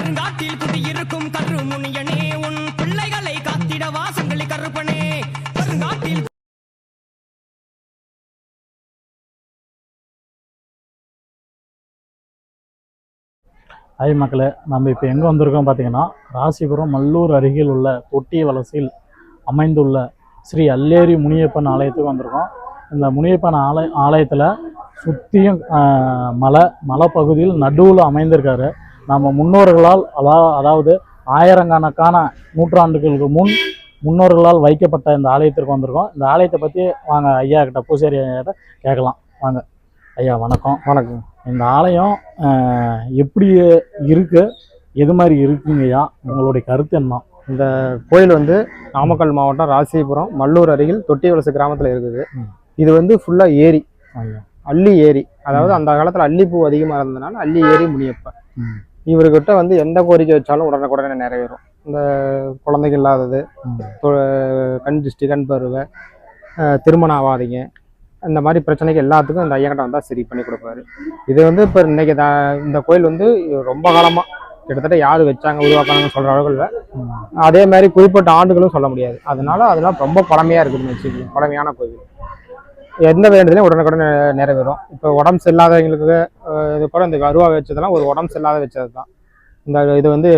கருங்காட்டில் குடியிருக்கும் கரு முனியனே உன் பிள்ளைகளை காத்திட வாசங்களை கருப்பனே. கருங்காட்டில் ஹாய் மக்களே நம்ம இப்போ எங்கே வந்திருக்கோம் பார்த்தீங்கன்னா ராசிபுரம் மல்லூர் அருகில் உள்ள தொட்டி வலசில் அமைந்துள்ள ஸ்ரீ அல்லேரி முனியப்பன் ஆலயத்துக்கு வந்திருக்கோம். இந்த முனியப்பன் ஆலய ஆலயத்தில் சுற்றியும் மலை மலைப்பகுதியில் நடுவில் அமைந்திருக்காரு. நம்ம முன்னோர்களால் அதா அதாவது ஆயிரக்கணக்கான நூற்றாண்டுகளுக்கு முன் முன்னோர்களால் வைக்கப்பட்ட இந்த ஆலயத்திற்கு வந்திருக்கோம். இந்த ஆலயத்தை பற்றி வாங்க ஐயா கிட்ட பூசாரி ஐயா கிட்ட கேட்கலாம். வாங்க. ஐயா வணக்கம். வணக்கம். இந்த ஆலயம் எப்படி இருக்கு? எது மாதிரி இருக்குங்கய்யா உங்களுடைய கருத்து என்ன? இந்த கோயில் வந்து நாமக்கல் மாவட்டம் ராசிபுரம் மல்லூர் அருகில் தொட்டிவலசு கிராமத்தில் இருக்குது. இது வந்து ஃபுல்லாக ஏரி. அள்ளி ஏரி. அதாவது அந்த காலத்தில் அல்லிப்பூ அதிகமாக இருந்ததுனால அள்ளி ஏரி முனியப்பன். இவர்கிட்ட வந்து எந்த கோரிக்கை வச்சாலும் உடனுக்குடனே நிறைவேறும். இந்த குழந்தைங்க இல்லாதது கண் திருஷ்டி கண் பருவை திருமணம் ஆகாதீங்க. இந்த மாதிரி பிரச்சனைக்கு எல்லாத்துக்கும் இந்த ஐயங்கிட்ட வந்தால் சரி பண்ணி கொடுப்பாரு. இது வந்து இப்போ இன்னைக்கு த- இந்த கோயில் வந்து ரொம்ப காலமாக கிட்டத்தட்ட யார் வச்சாங்க உருவாக்குனாங்கன்னு சொல்கிற அளவுக்கு. அதே மாதிரி குறிப்பிட்ட ஆண்டுகளும் சொல்ல முடியாது. அதனால அதெல்லாம் ரொம்ப பழமையா இருக்குதுன்னு வச்சுக்கோங்க. பழமையான கோவில். எந்த வேண்டுதலையும் உடனுக்குடன் நிறை- நிறைவேறும். இப்போ உடம்பு சரியில்லாதவங்களுக்கு இது கூட இந்த அருவா வச்சதெல்லாம் ஒரு உடம்பு சரியில்லாத வச்சது தான் இந்த இது வந்து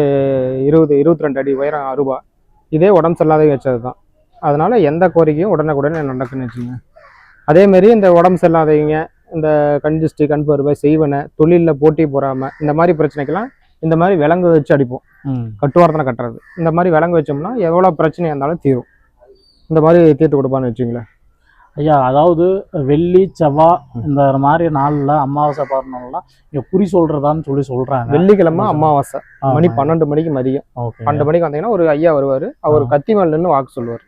இருபது இருபத்தி ரெண்டு அடி உயரம் அருவா. இதே உடம்பு சரியில்லாத வச்சது தான் அதனால எந்த கோரிக்கையும் உடனுக்குடன் நடக்குன்னு வச்சுங்க அதே மாதிரி இந்த உடம்பு சரியில்லாதவங்க இந்த கண் திருஷ்டி கண் பருவை செய்வனை தொழிலில் போட்டி போடாம இந்த மாதிரி பிரச்சனைக்கெல்லாம் இந்த மாதிரி விலங்கு வச்சு அடிப்போம். கட்டுவாரத்தனை கட்டுறது. இந்த மாதிரி விலங்கு வச்சோம்னா எவ்வளோ பிரச்சனையாக இருந்தாலும் தீரும். இந்த மாதிரி தீர்த்து கொடுப்பான்னு வச்சுங்களேன் ஐயா அதாவது வெள்ளி செவ்வாய் இந்த மாதிரி நாளில் அமாவாசை பௌர்ணமிலாம் இங்கே குறி சொல்றதான்னு சொல்லி சொல்றாங்க. வெள்ளிக்கிழமை அமாவாசை. மணி. பன்னெண்டு மணிக்கு மதியம். பன்னெண்டு மணிக்கு வந்தீங்கன்னா ஒரு ஐயா வருவார். அவர். கத்தி மேல் நின்று வாக்கு சொல்லுவார்.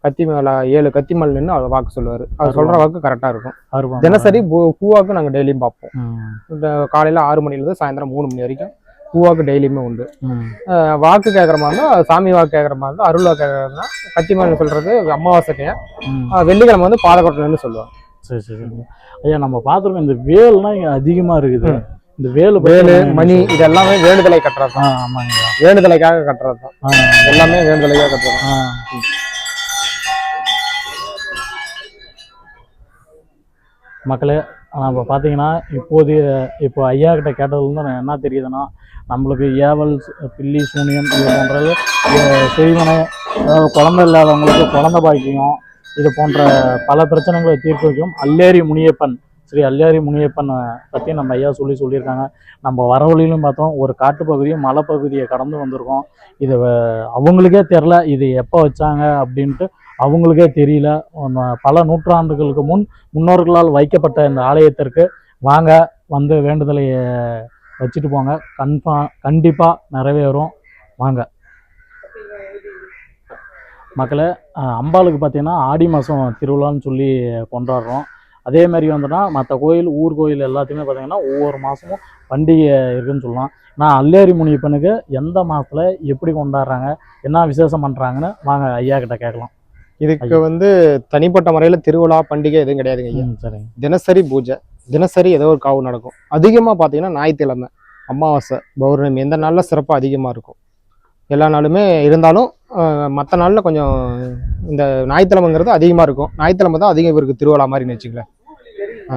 கத்தி மேல ஏழு கத்தி மேல் நின்று அவர் வாக்கு சொல்லுவார். அவர் சொல்ற வாக்கு கரெக்டாக இருக்கும். தினசரி பூ- பூவாக்கு நாங்கள் டெய்லியும் பார்ப்போம். காலையில் ஆறு மணிலேருந்து சாயந்தரம் மூணு மணி வரைக்கும். பூவாக்கு டெய்லியுமே உண்டு வாக்கு கேட்குற மாதிரி இருந்தால் சாமி வாக்கு கேட்குற மாதிரி இருந்தால் அருள் வாக்கு கேட்குறதுனா கத்தி மேல் சொல்றது அமாவாசைக்கு வெள்ளிக்கிழமை வந்து பாதக்கோட்டிலேருந்து சொல்லுவாங்க சரி சரி. ஐயா நம்ம பார்த்துருக்கோம் இந்த வேல்னா இங்க அதிகமா இருக்குது. இந்த வேலு வேலு மணி? இது எல்லாமே வேண்டுதலை கட்டுறது தான் ஆமாங்க வேண்டுதலைக்காக கட்டுறது தான் எல்லாமே வேண்டுதலைக்காக கட்டுறது தான். ஆ. ஆனால் நம்ம பார்த்தீங்கன்னா இப்போதைய இப்போ ஐயா கிட்ட கேட்டதுலேருந்து நான் என்ன தெரியுதுன்னா நம்மளுக்கு ஏவல் பில்லி சூனியம் இது போன்றது அஹ், செய்வனை குழந்தை இல்லாதவங்களுக்கு குழந்த பாக்கியம் இது போன்ற பல பிரச்சனைகளை தீர்த்து வைக்கும் அல்லேரி முனியப்பன் ஸ்ரீ அல்லேரி முனியப்பன் பற்றி நம்ம ஐயா சொல்லி சொல்லியிருக்காங்க. நம்ம வர வழியிலும் பார்த்தோம் ஒரு காட்டுப்பகுதியும் மலைப்பகுதியை கடந்து வந்திருக்கோம். இது அவங்களுக்கே தெரில இது எப்போ வச்சாங்க அப்படின்ட்டு அவங்களுக்கே தெரியல. பல நூற்றாண்டுகளுக்கு முன் முன்னோர்களால் வைக்கப்பட்ட இந்த ஆலயத்திற்கு வாங்க வந்து வேண்டுதலை வச்சுட்டு போங்க. கன்ஃபா கண்டிப்பாக நிறைவேறும். வாங்க. மக்களே அம்பாளுக்கு பார்த்தீங்கன்னா ஆடி மாதம் திருவிழான்னு சொல்லி கொண்டாடுறோம். அதே மாதிரி வந்துன்னா மற்ற கோயில் ஊர் கோயில் எல்லாத்தையுமே பார்த்தீங்கன்னா ஒவ்வொரு மாதமும் பண்டிகை இருக்குன்னு சொல்லலாம். நான் அல்லேரி முனியப்பனுக்கு எந்த மாதத்தில் எப்படி கொண்டாடுறாங்க என்ன விசேஷம் பண்ணுறாங்கன்னு வாங்க ஐயா கிட்ட கேட்கலாம். இதுக்கு வந்து தனிப்பட்ட முறையில் திருவிழா பண்டிகை எதுவும் கிடையாதுங்க ஐயா. சரிங்க. தினசரி பூஜை தினசரி ஏதோ ஒரு காவு நடக்கும். அதிகமாக பார்த்தீங்கன்னா ஞாயிற்றுக்கிழமை அமாவாசை பௌர்ணமி எந்த நாளில் சிறப்பாக அதிகமாக இருக்கும். எல்லா நாளுமே இருந்தாலும் மற்ற நாளில் கொஞ்சம் இந்த ஞாயிற்றுக்கிழமைங்கிறது அதிகமாக இருக்கும். ஞாயிற்றுக்கிழமை தான் அதிகம் இவருக்கு திருவிழா மாதிரின்னு வச்சுங்களேன் ஆ.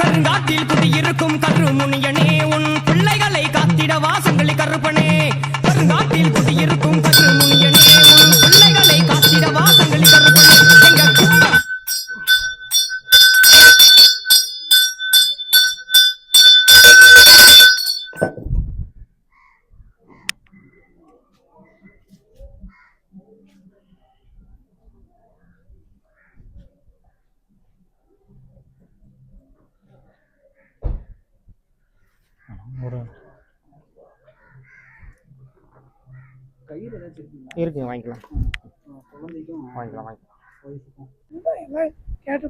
கருங்காட்டில் குடியிருக்கும் கரு முனியனே உன் பிள்ளைகளை காத்திட வாசங்களை கருப்பனே. கருங்காட்டில் குடியிருக்கும் கரு முனியனே உன் பிள்ளைகளை காத்திட வாசங்களி கருப்பனே எங்க குடும்பம் ஒரு கயிறு ஏதாச்சும் இருக்குங்க வாங்கிக்கலாம். குழந்தைக்கும் வாங்கிக்கலாம் வாங்கிக்கலாம் கேட்டு